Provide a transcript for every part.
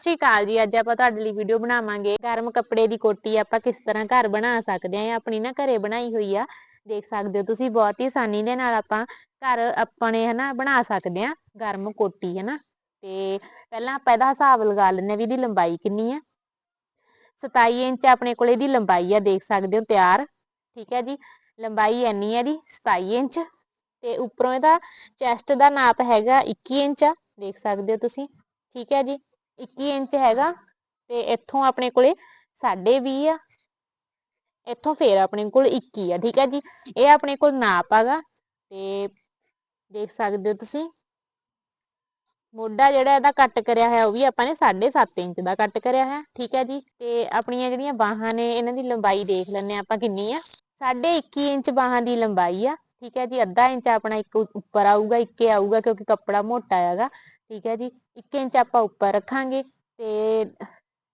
ਸਤਿ ਸ਼੍ਰੀ ਅਕਾਲ ਜੀ, ਅੱਜ ਆਪਾਂ ਤੁਹਾਡੇ ਲਈ ਵੀਡੀਓ ਬਣਾਵਾਂਗੇ। ਗਰਮ ਕੱਪੜੇ ਦੀ ਕੋਟੀ ਆਪਾਂ ਕਿਸ ਤਰ੍ਹਾਂ ਘਰ ਬਣਾ ਸਕਦੇ ਹਾਂ ਆਪਣੀ ਨਾ ਘਰੇ ਬਣਾਈ ਹੋਈ ਆ, ਦੇਖ ਸਕਦੇ ਹੋ ਤੁਸੀਂ ਬਹੁਤ ਹੀ ਆਸਾਨੀ ਦੇ ਨਾਲ ਆਪਾਂ ਘਰ ਆਪਣੇ ਹਨਾ ਬਣਾ ਸਕਦੇ ਹਾਂ, ਗਰਮ ਕੋਟੀ ਹਨਾ। ਤੇ ਪਹਿਲਾਂ ਆਪਾਂ ਇਹਦਾ ਹਿਸਾਬ ਲਗਾ ਲੈਂਦੇ ਵੀ ਇਹਦੀ ਲੰਬਾਈ ਕਿੰਨੀ ਆ। 27 ਇੰਚ ਆਪਣੇ ਕੋਲ ਇਹਦੀ ਲੰਬਾਈ ਆ, ਦੇਖ ਸਕਦੇ ਹੋ ਤਿਆਰ, ਠੀਕ ਹੈ ਜੀ। ਲੰਬਾਈ ਇੰਨੀ ਹੈ ਦੀ 27 ਇੰਚ। ਤੇ ਉੱਪਰੋਂ ਇਹਦਾ ਚੈਸਟ ਦਾ ਨਾਪ ਹੈਗਾ 21 ਇੰਚ ਆ, ਦੇਖ ਸਕਦੇ ਹੋ ਤੁਸੀਂ, ਠੀਕ ਹੈ ਜੀ। 21 ਇੰਚ ਹੈਗਾ ਤੇ ਇੱਥੋਂ ਆਪਣੇ ਕੋਲੇ 20 ਆ। ਇੱਥੋਂ ਫੇਰ ਆਪਣੇ ਕੋਲ 21 ਆ, ਠੀਕ ਹੈ ਜੀ? ਇਹ ਆਪਣੇ ਕੋਲ ਨਾਪ ਆਗਾ ਤੇ ਦੇਖ ਸਕਦੇ ਹੋ ਤੁਸੀਂ। ਮੋਢਾ ਜਿਹੜਾ ਇਹਦਾ ਕੱਟ ਕਰਿਆ ਹੈ ਉਹ ਵੀ ਆਪਾਂ ਨੇ 7.5 ਇੰਚ ਦਾ ਕੱਟ ਕਰਿਆ ਹੈ ਠੀਕ ਹੈ ਜੀ? ਤੇ ਆਪਣੀਆਂ ਜਿਹੜੀਆਂ ਬਾਹਾਂ ਨੇ, ਇਹਨਾਂ ਦੀ ਲੰਬਾਈ ਦੇਖ ਲੈਂਦੇ ਆਪਾਂ ਕਿੰਨੀ ਆ। 21 ਇੰਚ ਬਾਹਾਂ ਦੀ ਲੰਬਾਈ ਆ। ਠੀਕ ਹੈ ਜੀ, ਅੱਧਾ ਇੰਚ ਆਪਣਾ ਇੱਕ ਉੱਪਰ ਆਊਗਾ, ਇੱਕੇ ਆਊਗਾ ਕਿਉਂਕਿ ਕੱਪੜਾ ਮੋਟਾ ਹੈਗਾ। ਠੀਕ ਹੈ ਜੀ 1 ਇੰਚ ਆਪਾਂ ਉੱਪਰ ਰੱਖਾਂਗੇ ਤੇ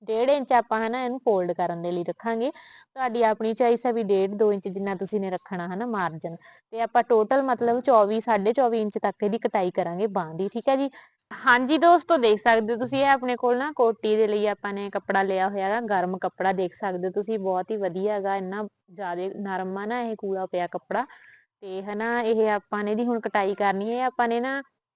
1.5 ਇੰਚ ਆਪਾਂ ਹਨਾ ਇਹਨੂੰ ਫੋਲਡ ਕਰਨ ਦੇ ਲਈ ਰੱਖਾਂਗੇ। ਤੁਹਾਡੀ ਆਪਣੀ ਚੋਇਸ ਹੈ ਵੀ 1.5 2 ਇੰਚ ਜਿੰਨਾ ਤੁਸੀਂ ਨੇ ਰੱਖਣਾ ਹਨਾ ਮਾਰਜਨ ਤੇ ਆਪਾਂ ਟੋਟਲ ਮਤਲਬ 24 24.5 ਇੰਚ ਤੱਕ ਇਹਦੀ ਕਟਾਈ ਕਰਾਂਗੇ ਬਾਂਹ ਦੀ, ਠੀਕ ਹੈ ਜੀ। ਹਾਂਜੀ ਦੋਸਤੋ, ਦੇਖ ਸਕਦੇ ਹੋ ਤੁਸੀਂ ਇਹ ਆਪਣੇ ਕੋਲ ਨਾ ਕੋਟੀ ਦੇ ਲਈ ਆਪਾਂ ਨੇ ਕੱਪੜਾ ਲਿਆ ਹੋਇਆ ਹੈਗਾ, ਗਰਮ ਕੱਪੜਾ ਦੇਖ ਸਕਦੇ ਹੋ ਤੁਸੀਂ, ਬਹੁਤ ਹੀ ਵਧੀਆ ਹੈਗਾ, ਇੰਨਾ ਜ਼ਿਆਦਾ ਨਰਮ ਆ ਨਾ ਇਹ ਕੂਲਾ ਪਿਆ ਕੱਪੜਾ। ਤੇ ਹਨਾ ਇਹ ਆਪਾਂ ਨੇ ਦੀ ਹੁਣ ਕਟਾਈ ਕਰਨੀ ਹੈ, ਆਪਾਂ ਨੇ ਨਾ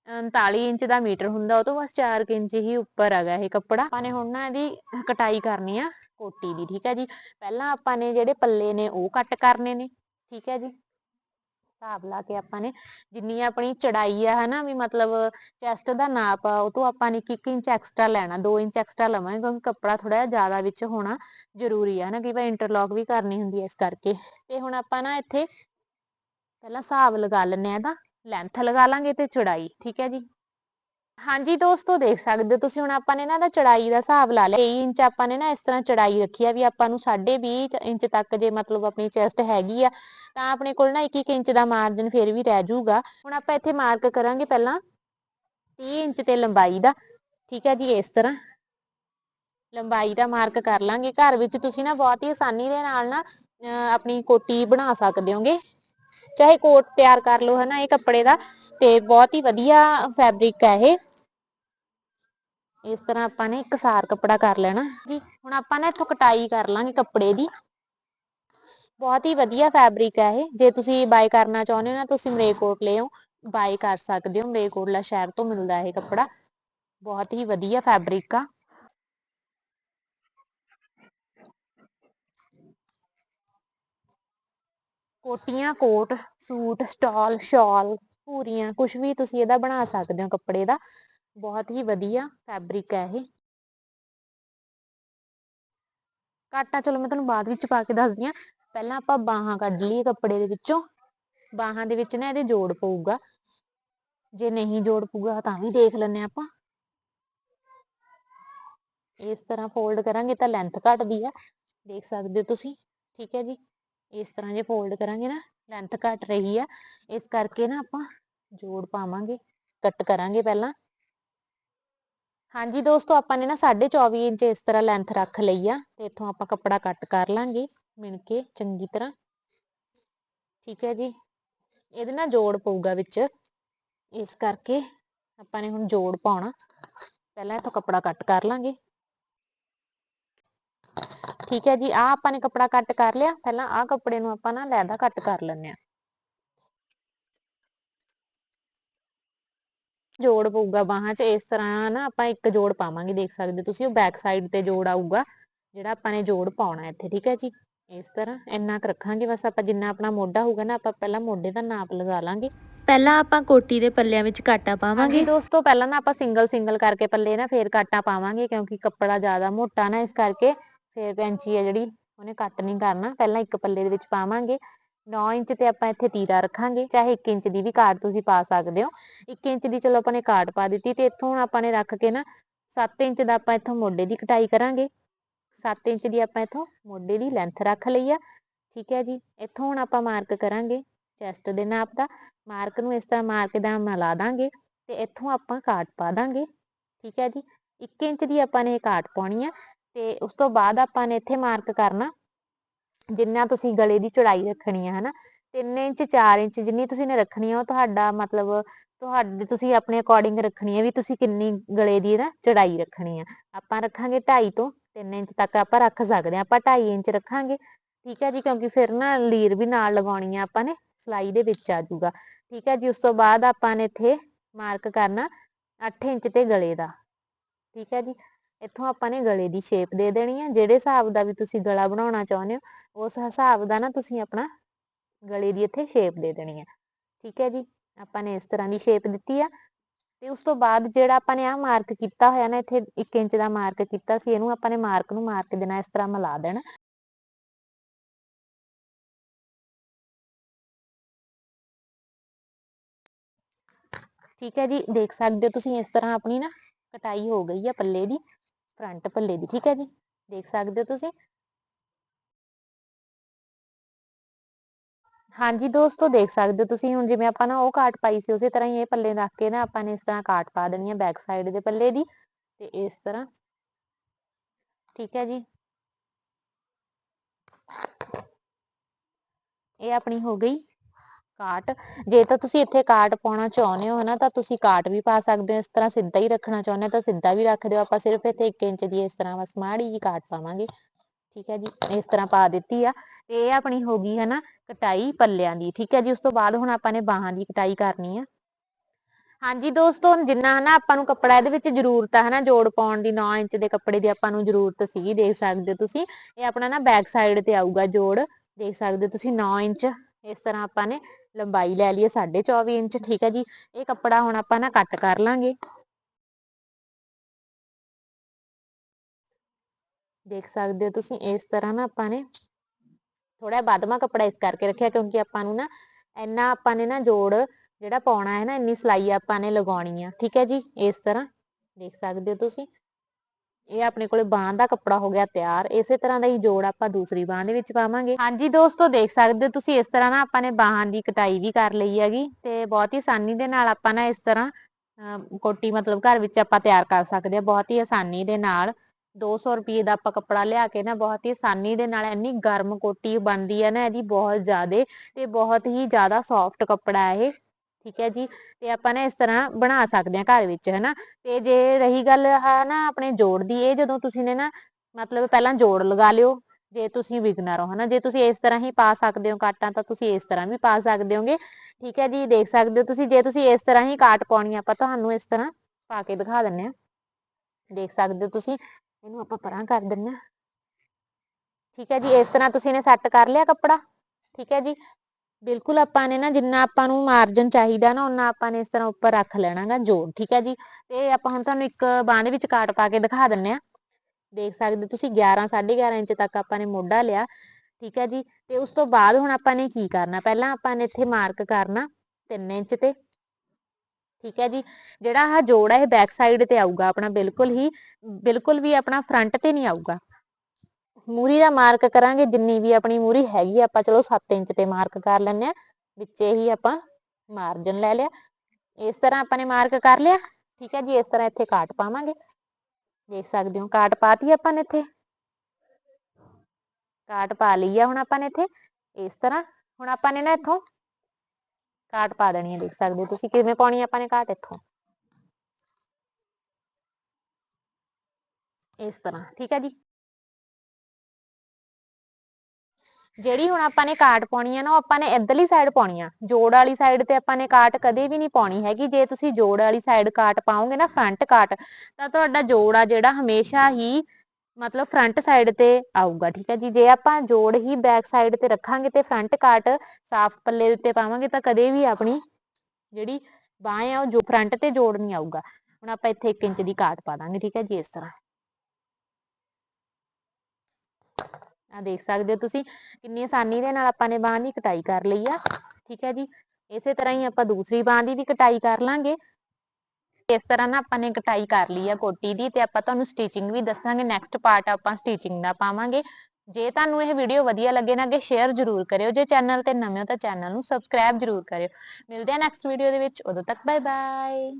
39 ਇੰਚ ਦਾ ਮੀਟਰ ਹੁੰਦਾ ਉਹ ਤੋਂ ਬਸ 4 ਇੰਚ ਹੀ ਉੱਪਰ ਹੈਗਾ ਇਹ ਕੱਪੜਾ। ਆਪਾਂ ਨੇ ਹੁਣ ਨਾ ਇਹਦੀ ਕਟਾਈ ਕਰਨੀ ਆ ਕੋਟੀ ਦੀ, ਠੀਕ ਹੈ ਜੀ? ਪਹਿਲਾਂ ਆਪਾਂ ਨੇ ਜਿਹੜੇ ਪੱਲੇ ਨੇ ਉਹ ਕੱਟ ਕਰਨੇ ਨੇ, ਠੀਕ ਹੈ ਜੀ? ਹਿਸਾਬ ਲਾ ਕੇ ਆਪਾਂ ਨੇ ਜਿੰਨੀ ਆਪਣੀ ਚੜਾਈ ਆ ਹਨਾ ਵੀ ਮਤਲਬ ਚੈਸਟ ਦਾ ਨਾਪ ਆ, ਉਹ ਤੋਂ ਆਪਾਂ ਨੇ 1 ਇੰਚ ਐਕਸਟਰਾ ਲੈਣਾ 2 ਇੰਚ ਐਕਸਟਰਾ ਲਵਾਂਗੇ ਕਿਉਂਕਿ ਕੱਪੜਾ ਥੋੜਾ ਜਿਹਾ ਜ਼ਿਆਦਾ ਵਿੱਚ ਹੋਣਾ ਜ਼ਰੂਰੀ ਆ ਹਨਾ ਕਿ ਭਾਈ ਇੰਟਰਲੌਕ ਵੀ ਕਰਨੀ ਹੁੰਦੀ ਹੈ ਇਸ ਕਰਕੇ। ਤੇ ਹੁਣ ਆਪਾਂ ਨਾ ਇੱਥੇ ਪਹਿਲਾਂ ਹਿਸਾਬ ਲਗਾ ਲੈਣੇ ਆ ਇਹਦਾ ਲੈਂਥ ਲਗਾ ਲਾਂਗੇ ਤੇ ਚੌੜਾਈ, ਠੀਕ ਹੈ ਜੀ? ਹਾਂਜੀ ਦੋਸਤੋ, ਦੇਖ ਸਕਦੇ ਹੋ ਤੁਸੀਂ ਹੁਣ ਆਪਾਂ ਨੇ ਨਾ ਦਾ ਚੜਾਈ ਦਾ ਹਿਸਾਬ ਲਾ ਲਿਆ 23 ਇੰਚ ਆਪਾਂ ਨੇ ਨਾ ਇਸ ਤਰ੍ਹਾਂ ਚੜਾਈ ਰੱਖੀ ਆ ਵੀ ਆਪਾਂ ਨੂੰ 20.5 ਇੰਚ ਤੱਕ ਜੇ ਮਤਲਬ ਆਪਣੀ ਚੈਸਟ ਹੈਗੀ ਆ, ਤਾਂ ਆਪਣੇ ਕੋਲ ਨਾ 1-1 ਇੰਚ ਦਾ ਮਾਰਜਨ ਫਿਰ ਵੀ ਰਹਿ ਜਾਊਗਾ। ਹੁਣ ਆਪਾਂ ਇੱਥੇ ਮਾਰਕ ਕਰਾਂਗੇ ਪਹਿਲਾਂ 30 ਇੰਚ ਤੇ ਲੰਬਾਈ ਦਾ, ਠੀਕ ਹੈ ਜੀ, ਇਸ ਤਰ੍ਹਾਂ। ਲੰਬਾਈ ਦਾ ਮਾਰਕ ਕਰ ਲਾਂਗੇ। ਘਰ ਵਿੱਚ ਤੁਸੀਂ ਨਾ ਬਹੁਤ ਹੀ ਆਸਾਨੀ ਦੇ ਨਾਲ ਨਾ ਆਪਣੀ ਕੋਟੀ ਬਣਾ ਸਕਦੇ ਹੋਗੇ। ਚਾਹੇ ਕੋਟ ਤਿਆਰ ਕਰ ਲਓ, ਹਨਾ, ਇਹ ਕੱਪੜੇ ਦਾ, ਤੇ ਬਹੁਤ ਹੀ ਵਧੀਆ ਫੈਬਰਿਕ ਹੈ ਇਹ। ਇਸ ਤਰ੍ਹਾਂ ਆਪਾਂ ਨੇ ਇਕਸਾਰ ਕੱਪੜਾ ਕਰ ਲੈਣਾ, ਜੀ। ਹੁਣ ਆਪਾਂ ਨਾ ਇੱਥੋਂ ਕਟਾਈ ਕਰ ਲਾਂਗੇ ਕੱਪੜੇ ਦੀ। ਬਹੁਤ ਹੀ ਵਧੀਆ ਫੈਬਰਿਕ ਹੈ ਇਹ। ਜੇ ਤੁਸੀਂ ਬਾਈ ਕਰਨਾ ਚਾਹੁੰਦੇ ਹੋ ਨਾ, ਤੁਸੀਂ ਮਰੇਕੋਟ ਲਿਓ ਬਾਈ ਕਰ ਸਕਦੇ ਹੋ। ਮਰੇਕੋਟਲਾ ਸ਼ਹਿਰ ਤੋਂ ਮਿਲਦਾ ਇਹ ਕੱਪੜਾ। ਬਹੁਤ ਹੀ ਵਧੀਆ ਫੈਬਰਿਕ ਆ। ਕੋਟੀਆਂ, ਕੋਟ, ਸੂਟ, ਸਟਾਲ, ਸ਼ਾਲ ਪੂਰੀਆਂ ਕੁਝ ਵੀ ਤੁਸੀਂ ਇਹਦਾ ਬਣਾ ਸਕਦੇ ਹੋ ਕੱਪੜੇ ਦਾ। ਬਹੁਤ ਹੀ ਵਧੀਆ ਫੈਬਰਿਕ ਹੈ ਇਹ। ਕਾਟਾ ਚਲੋ ਮੈਂ ਤੁਹਾਨੂੰ ਬਾਅਦ ਵਿੱਚ ਪਾ ਕੇ ਦੱਸਦੀ ਆ ਪਹਿਲਾਂ ਆਪਾਂ ਬਾਹਾਂ ਕੱਢ ਲਈਏ ਕੱਪੜੇ ਦੇ ਵਿੱਚੋਂ। ਬਾਹਾਂ ਦੇ ਵਿੱਚ ਨਾ ਇਹਦੇ ਜੋੜ ਪਊਗਾ। ਜੇ ਨਹੀਂ ਜੋੜ ਪਊਗਾ ਤਾਂ ਵੀ ਦੇਖ ਲੈਣੇ ਆਪਾਂ। ਇਸ ਤਰ੍ਹਾਂ ਫੋਲਡ ਕਰਾਂਗੇ ਤਾਂ ਲੈਂਥ ਘਟਦੀ ਆ। ਦੇਖ ਸਕਦੇ ਹੋ ਤੁਸੀਂ। ਠੀਕ ਹੈ ਜੀ। ਇਸ ਤਰ੍ਹਾਂ ਜੇ ਫੋਲਡ ਕਰਾਂਗੇ ਨਾ ਲੈਂਥ ਘਟ ਰਹੀ ਆ, ਇਸ ਕਰਕੇ ਨਾ ਆਪਾਂ ਜੋੜ ਪਾਵਾਂਗੇ ਕੱਟ ਕਰਾਂਗੇ ਪਹਿਲਾਂ। ਹਾਂਜੀ ਦੋਸਤੋ, ਆਪਾਂ ਨੇ ਨਾ 24 ਇੰਚ ਇਸ ਤਰ੍ਹਾਂ ਲੈਂਥ ਰੱਖ ਲਈ ਆ, ਤੇ ਇੱਥੋਂ ਆਪਾਂ ਕੱਪੜਾ ਕੱਟ ਕਰ ਲਾਂਗੇ ਮਿਣ ਕੇ ਚੰਗੀ ਤਰ੍ਹਾਂ। ਠੀਕ ਹੈ ਜੀ? ਇਹਦੇ ਨਾਲ ਜੋੜ ਪਊਗਾ ਵਿੱਚ। ਇਸ ਕਰਕੇ ਆਪਾਂ ਨੇ ਹੁਣ ਜੋੜ ਪਾਉਣਾ। ਪਹਿਲਾਂ ਇੱਥੋਂ ਕੱਪੜਾ ਕੱਟ ਕਰ ਲਾਂਗੇ। ਠੀਕ ਹੈ ਜੀ ਆ ਆਪਾਂ ਨੇ ਕੱਪੜਾ ਕੱਟ ਕਰ ਲਿਆ ਪਹਿਲਾਂ ਆ ਕੱਪੜੇ ਨੂੰ ਆਪਾਂ ਨਾ ਲੈਦਾ ਕੱਟ ਕਰ ਲੈਣੇ ਆ ਜੋੜ ਪਊਗਾ ਬਾਹਾਂ 'ਚ ਇਸ ਤਰ੍ਹਾਂ ਨਾ ਆਪਾਂ ਇੱਕ ਜੋੜ ਪਾਵਾਂਗੇ ਦੇਖ ਸਕਦੇ ਤੁਸੀਂ ਉਹ ਬੈਕ ਸਾਈਡ ਤੇ ਜੋੜ ਆਊਗਾ ਜਿਹੜਾ ਆਪਾਂ ਨੇ ਜੋੜ ਪਾਉਣਾ ਇੱਥੇ ਠੀਕ ਹੈ ਜੀ? ਇਸ ਤਰ੍ਹਾਂ ਇੰਨਾ ਕੁ ਰੱਖਾਂਗੇ ਬਸ ਆਪਾਂ ਜਿੰਨਾ ਆਪਣਾ ਮੋਢਾ ਹੋਊਗਾ ਨਾ ਆਪਾਂ ਪਹਿਲਾਂ ਮੋਢੇ ਦਾ ਨਾਪ ਲਗਾ ਲਾਂਗੇ। ਪਹਿਲਾਂ ਆਪਾਂ ਕੋਟੀ ਦੇ ਪੱਲਿਆਂ ਵਿੱਚ ਕਾਟਾ ਪਾਵਾਂਗੇ। ਦੋਸਤੋ ਪਹਿਲਾਂ ਨਾ ਆਪਾਂ ਸਿੰਗਲ ਸਿੰਗਲ ਕਰਕੇ ਪੱਲੇ ਨਾ ਫੇਰ ਕਾਟਾ ਪਾਵਾਂਗੇ ਕਿਉਂਕਿ ਕੱਪੜਾ ਜ਼ਿਆਦਾ ਮੋਟਾ ਨਾ ਇਸ ਕਰਕੇ ਫੇਰ ਪੈਂਚੀ ਆ ਜਿਹੜੀ, ਉਹਨੇ ਕੱਟ ਨਹੀਂ ਕਰਨਾ। ਪਹਿਲਾਂ ਇੱਕ ਪੱਲੇ ਦੇ ਵਿੱਚ ਪਾਵਾਂਗੇ। 9 ਇੰਚ ਤੇ ਆਪਾਂ ਇੱਥੇ ਤੀਰਾ ਰੱਖਾਂਗੇ। ਚਾਹੇ 1 ਇੰਚ ਦੀ ਵੀ ਕਾਟ ਤੁਸੀਂ ਪਾ ਸਕਦੇ ਹੋ। 1 ਇੰਚ ਦੀ ਚਲੋ ਆਪਾਂ ਨੇ ਕਾਟ ਪਾ ਦਿੱਤੀ ਤੇ ਇੱਥੋਂ ਹੁਣ ਆਪਾਂ ਨੇ ਰੱਖ ਕੇ ਨਾ 7 ਇੰਚ ਦਾ ਆਪਾਂ ਇੱਥੋਂ ਮੋਢੇ ਦੀ ਕਟਾਈ ਕਰਾਂਗੇ। 7 ਇੰਚ ਦੀ ਆਪਾਂ ਇੱਥੋਂ ਮੋਢੇ ਦੀ ਲੈਂਥ ਰੱਖ ਲਈ ਆ। ਠੀਕ ਹੈ ਜੀ। ਇੱਥੋਂ ਹੁਣ ਆਪਾਂ ਮਾਰਕ ਕਰਾਂਗੇ ਚੈਸਟ ਦੇ ਨਾਪ ਦਾ। ਮਾਰਕ ਨੂੰ ਇਸ ਤਰ੍ਹਾਂ ਮਾਰਕ ਦਾ ਮਿਲਾ ਦਾਂਗੇ ਤੇ ਇੱਥੋਂ ਆਪਾਂ ਕਾਟ ਪਾ ਦਾਂਗੇ। ਠੀਕ ਹੈ ਜੀ। 1 ਇੰਚ ਦੀ ਆਪਾਂ ਨੇ ਕਾਟ ਪਾਉਣੀ ਆ। ਤੇ ਉਸ ਤੋਂ ਬਾਅਦ ਆਪਾਂ ਨੇ ਇੱਥੇ ਮਾਰਕ ਕਰਨਾ, ਜਿੰਨਾ ਤੁਸੀਂ ਗਲੇ ਦੀ ਚੌੜਾਈ ਰੱਖਣੀ ਹੈ ਹਨਾ? 3 ਇੰਚ 4 ਇੰਚ ਜਿੰਨੀ ਤੁਸੀਂ ਨੇ ਰੱਖਣੀ ਆ, ਉਹ ਤੁਹਾਡਾ ਮਤਲਬ ਤੁਹਾਡੇ, ਤੁਸੀਂ ਆਪਣੇ ਅਕੋਰਡਿੰਗ ਰੱਖਣੀ ਹੈ ਵੀ ਤੁਸੀਂ ਕਿੰਨੀ ਗਲੇ ਦੀ ਨਾ ਚੜਾਈ ਰੱਖਣੀ ਆ। ਆਪਾਂ ਰੱਖਾਂਗੇ 2.5 ਤੋਂ 3 ਇੰਚ ਤੱਕ ਆਪਾਂ ਰੱਖ ਸਕਦੇ ਹਾਂ ਆਪਾਂ 2.5 ਇੰਚ ਰੱਖਾਂਗੇ, ਠੀਕ ਹੈ ਜੀ? ਕਿਉਂਕਿ ਫਿਰ ਨਾ ਲੀਰ ਵੀ ਨਾਲ ਲਗਾਉਣੀ ਆ ਆਪਾਂ ਨੇ, ਸਲਾਈ ਦੇ ਵਿੱਚ ਆ ਜਾਊਗਾ। ਠੀਕ ਹੈ ਜੀ? ਉਸ ਤੋਂ ਬਾਅਦ ਆਪਾਂ ਨੇ ਇੱਥੇ ਮਾਰਕ ਕਰਨਾ 8 ਇੰਚ ਤੇ ਗਲੇ ਦਾ। ਠੀਕ ਹੈ ਜੀ? ਇੱਥੋਂ ਆਪਾਂ ਨੇ ਗਲੇ ਦੀ ਸ਼ੇਪ ਦੇ ਦੇਣੀ ਹੈ ਜਿਹੜੇ ਹਿਸਾਬ ਦਾ ਵੀ ਤੁਸੀਂ ਗਲਾ ਬਣਾਉਣਾ ਚਾਹੁੰਦੇ ਹੋ, ਉਸ ਹਿਸਾਬ ਦਾ ਨਾ ਤੁਸੀਂ ਆਪਣਾ ਗਲੇ ਦੀ ਇੱਥੇ ਸ਼ੇਪ ਦੇ ਦੇਣੀ ਹੈ ਠੀਕ ਹੈ ਜੀ? ਆਪਾਂ ਨੇ ਇਸ ਤਰ੍ਹਾਂ ਦੀ ਸ਼ੇਪ ਦਿੱਤੀ ਆ। ਤੇ ਉਸ ਤੋਂ ਬਾਅਦ ਜਿਹੜਾ ਆਪਾਂ ਨੇ ਆ ਮਾਰਕ ਕੀਤਾ ਹੋਇਆ ਨਾ, ਇੱਥੇ 1 ਇੰਚ ਦਾ ਮਾਰਕ ਕੀਤਾ ਸੀ, ਇਹਨੂੰ ਆਪਾਂ ਨੇ ਮਾਰਕ ਨੂੰ ਮਾਰਕ ਦੇਣਾ ਇਸ ਤਰ੍ਹਾਂ ਮਿਲਾ ਦੇਣਾ। ਠੀਕ ਹੈ ਜੀ? ਦੇਖ ਸਕਦੇ ਹੋ ਤੁਸੀਂ ਇਸ ਤਰ੍ਹਾਂ ਆਪਣੀ ਨਾ ਕਟਾਈ ਹੋ ਗਈ ਆ ਪੱਲੇ ਦੀ। ਫਰੰਟ ਪੱਲੇ ਦੀ, ਠੀਕ ਹੈ ਜੀ? ਦੇਖ ਸਕਦੇ ਹੋ ਤੁਸੀਂ? ਹਾਂਜੀ ਦੋਸਤੋ, ਦੇਖ ਸਕਦੇ ਹੋ ਤੁਸੀਂ, ਹੁਣ ਜਿਵੇਂ ਆਪਾਂ ਨਾ ਉਹ ਕਾਟ ਪਾਈ ਸੀ, ਉਸੇ ਤਰ੍ਹਾਂ ਹੀ ਇਹ ਪੱਲੇ ਰੱਖ ਕੇ ਨਾ ਆਪਾਂ ਨੇ ਇਸ ਤਰ੍ਹਾਂ ਕਾਟ ਪਾ ਦੇਣੀ ਹੈ ਬੈਕ ਸਾਈਡ ਦੇ ਪੱਲੇ ਦੀ, ਤੇ ਇਸ ਤਰ੍ਹਾਂ। ਠੀਕ ਹੈ ਜੀ? ਇਹ ਆਪਣੀ ਹੋ ਗਈ। ਕਾਟ। ਜੇ ਤਾਂ ਤੁਸੀਂ ਇੱਥੇ ਕਾਟ ਪਾਉਣਾ ਚਾਹੁੰਦੇ ਹੋ ਨਾ ਤਾਂ ਤੁਸੀਂ ਕਾਟ ਵੀ ਪਾ ਸਕਦੇ ਹੋ, ਇਸ ਤਰ੍ਹਾਂ ਸਿੱਧਾ ਹੀ ਰੱਖਣਾ ਚਾਹੁੰਦੇ ਹੋ ਤਾਂ ਸਿੱਧਾ ਵੀ ਰੱਖ ਦਿਓ। ਆਪਾਂ ਸਿਰਫ ਇੱਥੇ 1 ਇੰਚ ਦੀ ਇਸ ਤਰ੍ਹਾਂ ਬਸ ਮਾੜੀ ਜੀ ਕਾਟ ਪਾਵਾਂਗੇ। ਠੀਕ ਹੈ ਜੀ, ਇਸ ਤਰ੍ਹਾਂ ਪਾ ਦਿੱਤੀ ਆ। ਤੇ ਇਹ ਆਪਣੀ ਹੋ ਗਈ ਹੈ ਨਾ ਕਟਾਈ ਪੱਲਿਆਂ ਦੀ। ਠੀਕ ਹੈ ਜੀ, ਉਸ ਤੋਂ ਬਾਅਦ ਹੁਣ ਆਪਾਂ ਨੇ ਬਾਹਾਂ ਦੀ ਕਟਾਈ ਕਰਨੀ ਆ। ਹਾਂਜੀ ਦੋਸਤੋ ਜਿੰਨਾ ਹਨਾ ਆਪਾਂ ਨੂੰ ਕੱਪੜਾ ਇਹਦੇ ਵਿੱਚ ਜ਼ਰੂਰਤ ਆ ਹਨਾ, ਜੋੜ ਪਾਉਣ ਦੀ 9 ਇੰਚ ਦੇ ਕੱਪੜੇ ਦੀ ਆਪਾਂ ਨੂੰ ਜ਼ਰੂਰਤ ਸੀਗੀ, ਦੇਖ ਸਕਦੇ ਹੋ ਤੁਸੀਂ। ਇਹ ਆਪਣਾ ਨਾ ਬੈਕ ਸਾਈਡ ਤੇ ਆਊਗਾ ਜੋੜ, ਦੇਖ ਸਕਦੇ ਹੋ ਤੁਸੀਂ 9 ਇੰਚ। ਇਸ ਤਰ੍ਹਾਂ ਆਪਾਂ ਨੇ ਲੰਬਾਈ ਲੈ ਲਈ ਹੈ 24 ਇੰਚ, ਠੀਕ ਹੈ ਜੀ। ਇਹ ਕੱਪੜਾ ਹੁਣ ਆਪਾਂ ਨਾ ਕੱਟ ਕਰ ਲਾਂਗੇ। ਦੇਖ ਸਕਦੇ ਹੋ ਤੁਸੀਂ ਇਸ ਤਰ੍ਹਾਂ ਨਾ ਆਪਾਂ ਨੇ ਥੋੜਾ ਬਾਦਮਾ ਕੱਪੜਾ ਇਸ ਕਰਕੇ ਰੱਖਿਆ ਕਿਉਂਕਿ ਆਪਾਂ ਨੂੰ ਨਾ ਇੰਨਾ ਆਪਾਂ ਨੇ ਨਾ ਜੋੜ ਜਿਹੜਾ ਪਾਉਣਾ ਹੈ ਨਾ, ਇੰਨੀ ਸਲਾਈ ਆਪਾਂ ਨੇ ਲਗਾਉਣੀ ਆ। ਠੀਕ ਹੈ ਜੀ, ਇਸ ਤਰ੍ਹਾਂ। ਦੇਖ ਸਕਦੇ ਹੋ ਤੁਸੀਂ। ਇਹ ਆਪਣੇ ਕੋਲੇ ਬਾਹਾਂ ਦਾ ਕੱਪੜਾ ਹੋ ਗਿਆ ਤਿਆਰ, ਇਸੇ ਤਰ੍ਹਾਂ ਦਾ ਹੀ ਜੋੜ ਆਪਾਂ ਦੂਸਰੀ ਬਾਹਾਂ ਦੇ ਵਿੱਚ ਪਾਵਾਂਗੇ। ਹਾਂਜੀ ਦੋਸਤੋ, ਦੇਖ ਸਕਦੇ ਹੋ ਤੁਸੀਂ ਇਸ ਤਰ੍ਹਾਂ ਨਾ ਆਪਾਂ ਨੇ ਬਾਹਾਂ ਦੀ ਕਟਾਈ ਵੀ ਕਰ ਲਈ ਹੈਗੀ ਤੇ ਬਹੁਤ ਹੀ ਆਸਾਨੀ ਦੇ ਨਾਲ ਆਪਾਂ ਨਾ ਇਸ ਤਰ੍ਹਾਂ ਕੋਟੀ ਮਤਲਬ ਘਰ ਵਿੱਚ ਆਪਾਂ ਤਿਆਰ ਕਰ ਸਕਦੇ ਆ ਬਹੁਤ ਹੀ ਆਸਾਨੀ ਦੇ ਨਾਲ 200 ਰੁਪਏ ਦਾ ਆਪਾਂ ਕੱਪੜਾ ਲਿਆ ਕੇ ਨਾ ਬਹੁਤ ਹੀ ਆਸਾਨੀ ਦੇ ਨਾਲ ਇੰਨੀ ਗਰਮ ਕੋਟੀ ਬਣਦੀ ਹੈ ਨਾ ਇਹਦੀ ਬਹੁਤ ਜ਼ਿਆਦੇ ਤੇ ਬਹੁਤ ਹੀ ਜ਼ਿਆਦਾ ਸੌਫਟ ਕੱਪੜਾ ਹੈ ਇਹ। ਠੀਕ ਹੈ ਜੀ, ਤੇ ਆਪਾਂ ਨੇ ਇਸ ਤਰ੍ਹਾਂ ਬਣਾ ਸਕਦੇ ਹਾਂ ਘਰ ਵਿੱਚ, ਹਨਾ। ਤੇ ਜੇ ਰਹੀ ਗੱਲ ਹੈ ਨਾ ਆਪਣੇ ਜੋੜ ਦੀ, ਇਹ ਜਦੋਂ ਤੁਸੀਂ ਨੇ ਨਾ ਮਤਲਬ ਪਹਿਲਾਂ ਜੋੜ ਲਗਾ ਲਿਓ, ਜੇ ਤੁਸੀਂ ਬਿਗਨਰ ਹੋ, ਹਨਾ। ਜੇ ਤੁਸੀਂ ਇਸ ਤਰ੍ਹਾਂ ਹੀ ਪਾ ਸਕਦੇ ਹੋ ਕਾਟਾਂ, ਤਾਂ ਤੁਸੀਂ ਇਸ ਤਰ੍ਹਾਂ ਵੀ ਪਾ ਸਕਦੇ ਹੋਗੇ। ਠੀਕ ਹੈ ਜੀ, ਦੇਖ ਸਕਦੇ ਹੋ ਤੁਸੀਂ, ਜੇ ਤੁਸੀਂ ਇਸ ਤਰ੍ਹਾਂ ਹੀ ਕਾਟ ਪਾਉਣੀ ਆਪਾਂ ਤੁਹਾਨੂੰ ਇਸ ਤਰ੍ਹਾਂ ਪਾ ਕੇ ਦਿਖਾ ਦਿੰਨੇ ਆ ਦੇਖ ਸਕਦੇ ਹੋ ਤੁਸੀਂ, ਇਹਨੂੰ ਆਪਾਂ ਪਰਾਂ ਕਰ ਦਿੰਨੇ ਆ ਠੀਕ ਹੈ ਜੀ, ਇਸ ਤਰ੍ਹਾਂ ਤੁਸੀਂ ਨੇ ਸੈੱਟ ਕਰ ਲਿਆ ਕੱਪੜਾ। ਠੀਕ ਹੈ ਜੀ ਬਿਲਕੁਲ ਆਪਾਂ ਨੇ ਨਾ ਜਿੰਨਾ ਆਪਾਂ ਨੂੰ ਮਾਰਜਨ ਚਾਹੀਦਾ ਨਾ ਉਹਨਾਂ ਆਪਾਂ ਨੇ ਇਸ ਤਰ੍ਹਾਂ ਉੱਪਰ ਰੱਖ ਲੈਣਾਗਾ ਜੋੜ ਠੀਕ ਹੈ ਜੀ? ਤੇ ਆਪਾਂ ਹੁਣ ਤੁਹਾਨੂੰ ਇੱਕ ਬਾਂਹ ਦੇ ਵਿੱਚ ਕਾਟ ਪਾ ਕੇ ਦਿਖਾ ਦਿੰਨੇ ਆ। ਦੇਖ ਸਕਦੇ ਤੁਸੀਂ 11 11.5 ਇੰਚ ਤੱਕ ਆਪਾਂ ਨੇ ਮੋਢਾ ਲਿਆ, ਠੀਕ ਹੈ ਜੀ? ਤੇ ਉਸ ਤੋਂ ਬਾਅਦ ਹੁਣ ਆਪਾਂ ਨੇ ਕੀ ਕਰਨਾ? ਪਹਿਲਾਂ ਆਪਾਂ ਨੇ ਇੱਥੇ ਮਾਰਕ ਕਰਨਾ 3 ਇੰਚ ਤੇ, ਠੀਕ ਹੈ ਜੀ? ਜਿਹੜਾ ਆਹ ਜੋੜ ਹੈ ਇਹ ਬੈਕ ਸਾਈਡ ਤੇ ਆਊਗਾ ਆਪਣਾ, ਬਿਲਕੁਲ ਹੀ, ਬਿਲਕੁਲ ਵੀ ਆਪਣਾ ਫਰੰਟ ਤੇ ਨਹੀਂ ਆਊਗਾ। ਮੂਰੀ ਦਾ ਮਾਰਕ ਕਰਾਂਗੇ, ਜਿੰਨੀ ਵੀ ਆਪਣੀ ਮੂਰੀ ਹੈਗੀ ਆਪਾਂ ਚਲੋ 7 ਇੰਚ ਤੇ ਮਾਰਕ ਕਰ ਲੈਂਦੇ ਆ, ਵਿੱਚੇ ਹੀ ਆਪਾਂ ਮਾਰਜਨ ਲੈ ਲਿਆ। ਇਸ ਤਰ੍ਹਾਂ ਆਪਾਂ ਨੇ ਮਾਰਕ ਕਰ ਲਿਆ, ਠੀਕ ਹੈ ਜੀ, ਇਸ ਤਰ੍ਹਾਂ ਇੱਥੇ ਕਾਟ ਪਾਵਾਂਗੇ। ਦੇਖ ਸਕਦੇ ਹੋ ਕਾਟ ਪਾਤੀ ਆਪਾਂ ਨੇ ਇੱਥੇ। ਕਾਟ ਪਾ ਲਈ ਆ ਹੁਣ ਆਪਾਂ ਨੇ ਇੱਥੇ, ਇਸ ਤਰ੍ਹਾਂ। ਹੁਣ ਆਪਾਂ ਨੇ ਨਾ ਇੱਥੋਂ ਕਾਟ ਪਾ ਦੇਣੀ ਹੈ ਦੇਖ ਸਕਦੇ ਹੋ ਤੁਸੀਂ ਕਿਵੇਂ ਪਾਉਣੀ ਆਪਾਂ ਨੇ ਕਾਟ ਇੱਥੋਂ। ਇਸ ਤਰ੍ਹਾਂ, ਠੀਕ ਹੈ ਜੀ। ਜਿਹੜੀ ਹੁਣ ਆਪਾਂ ਨੇ ਕਾਟ ਪਾਉਣੀ ਹੈ ਨਾ, ਉਹ ਆਪਾਂ ਨੇ ਇਧਰਲੀ ਸਾਈਡ ਪਾਉਣੀ ਆ। ਜੋੜ ਵਾਲੀ ਸਾਈਡ ਤੇ ਆਪਾਂ ਨੇ ਕਾਟ ਕਦੇ ਵੀ ਨਹੀਂ ਪਾਉਣੀ ਹੈਗੀ। ਜੇ ਤੁਸੀਂ ਜੋੜ ਵਾਲੀ ਸਾਈਡ ਕਾਟ ਪਾਓਗੇ ਨਾ ਫਰੰਟ ਕਾਟ, ਤਾਂ ਤੁਹਾਡਾ ਜੋੜ ਆ ਜਿਹੜਾ ਹਮੇਸ਼ਾ ਹੀ ਮਤਲਬ ਫਰੰਟ ਸਾਈਡ ਤੇ ਆਊਗਾ, ਠੀਕ ਹੈ ਜੀ? ਜੇ ਆਪਾਂ ਜੋੜ ਹੀ ਬੈਕ ਸਾਈਡ ਤੇ ਰੱਖਾਂਗੇ ਤੇ ਫਰੰਟ ਕਾਟ ਸਾਫ਼ ਪੱਲੇ ਦੇ ਉੱਤੇ ਪਾਵਾਂਗੇ, ਤਾਂ ਕਦੇ ਵੀ ਆਪਣੀ ਜਿਹੜੀ ਬਾਹ ਆ, ਉਹ ਜੋ ਫਰੰਟ ਤੇ ਜੋੜ ਨਹੀਂ ਆਊਗਾ। ਹੁਣ ਆਪਾਂ ਇੱਥੇ 1 ਇੰਚ ਦੀ ਕਾਟ ਪਾ ਦਾਂਗੇ, ਠੀਕ ਹੈ ਜੀ, ਇਸ ਤਰ੍ਹਾਂ। ਆ ਦੇਖ ਸਕਦੇ ਹੋ ਤੁਸੀਂ ਕਿੰਨੀ ਆਸਾਨੀ ਦੇ ਨਾਲ ਆਪਾਂ ਨੇ ਬਾਂਹ ਦੀ ਕਟਾਈ ਕਰ ਲਈ ਆ, ਠੀਕ ਹੈ ਜੀ, ਇਸੇ ਤਰ੍ਹਾਂ ਹੀ ਆਪਾਂ ਦੂਸਰੀ ਬਾਂਹ ਦੀ ਵੀ ਕਟਾਈ ਕਰ ਲਾਂਗੇ। ਇਸ ਤਰ੍ਹਾਂ ਨਾ ਆਪਾਂ ਨੇ ਕਟਾਈ ਕਰ ਲਈ ਆ ਕੋਟੀ ਦੀ ਤੇ ਆਪਾਂ ਤੁਹਾਨੂੰ ਸਟਿਚਿੰਗ ਵੀ ਦੱਸਾਂਗੇ ਨੈਕਸਟ ਪਾਰਟ ਆਪਾਂ ਸਟਿਚਿੰਗ ਦਾ ਪਾਵਾਂਗੇ। ਜੇ ਤੁਹਾਨੂੰ ਇਹ ਵੀਡੀਓ ਵਧੀਆ ਲੱਗੇ ਨਾ ਕਿ ਸ਼ੇਅਰ ਜ਼ਰੂਰ ਕਰਿਓ, ਜੇ ਚੈਨਲ ਤੇ ਨਵੇਂ ਹੋ ਤਾਂ ਚੈਨਲ ਨੂੰ ਸਬਸਕ੍ਰਾਈਬ ਜ਼ਰੂਰ ਕਰਿਓ। ਮਿਲਦੇ ਆ ਨੈਕਸਟ ਵੀਡੀਓ ਦੇ ਵਿੱਚ, ਉਦੋਂ ਤੱਕ ਬਾਏ ਬਾਏ